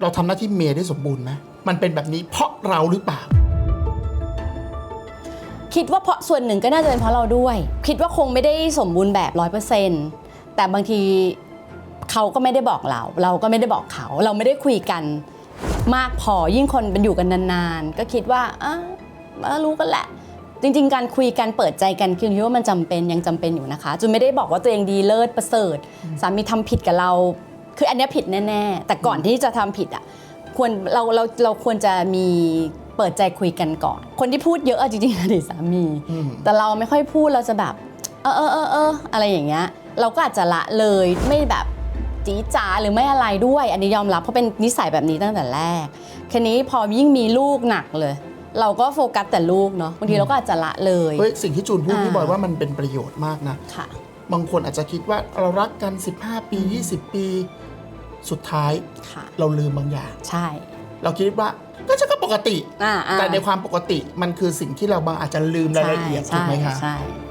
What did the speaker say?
เราทำหน้าที่เมียได้สมบูรณ์ไหมมันเป็นแบบนี้เพราะเราหรือเปล่า คิดว่าเพราะส่วนหนึ่งก็น่าจะเป็นเพราะเราด้วย คิดว่าคงไม่ได้สมบูรณ์แบบร้อยเปอร์เซนต์แต่บางทีเขาก็ไม่ได้บอกเรา เราก็ไม่ได้บอกเขา เราไม่ได้คุยกัน มากพอยิ่งคนเป็นอยู่กันนานๆ ก็คิดว่าอะอะรู้กันแหละ จริง ๆ การคุยกันเปิดใจกันคือคิดว่ามันจำเป็นยังจำเป็นอยู่นะคะจูนไม่ได้บอกว่าตัวเองดีเลิศประเสริฐ สามีทำผิดกับเรา คืออันเนี้ยผิดแน่ๆ แต่ก่อนที่จะทำผิดอะควรเราเราเราควรจะมีเปิดใจคุยกันก่อน คนที่พูดเยอะอะจริงๆอดีตสามีอืมแต่เราไม่ค่อยพูดเราจะแบบ เออเออเออเอออะไรอย่างเงี้ยเราก็อาจจะละเลยไม่แบบจีดจ๋าหรือไม่อะไรด้วย อันนี้ยอมรับเพราะเป็นนิสัยแบบนี้ตั้งแต่แรกทีนี้พอยิ่งมีลูกหนักเลย เราก็โฟกัสแต่ลูกเนาะบางทีเราก็อาจจะละเลยเฮ้ยสิ่งที่จูนพูดอ่าพี่บอยว่ามันเป็นประโยชน์มากนะค่ะ บางคนอาจจะคิดว่าเรารักกัน 15 ปี 20 ปี สุดท้ายค่ะเราลืมบางอย่าง ใช่ เราคิดว่าก็จะก็ปกติอ่าอ่าแต่ในความปกติมันคือสิ่งที่เราบางอาจจะลืมรายละเอียดถูกไหมคะใช่ใช่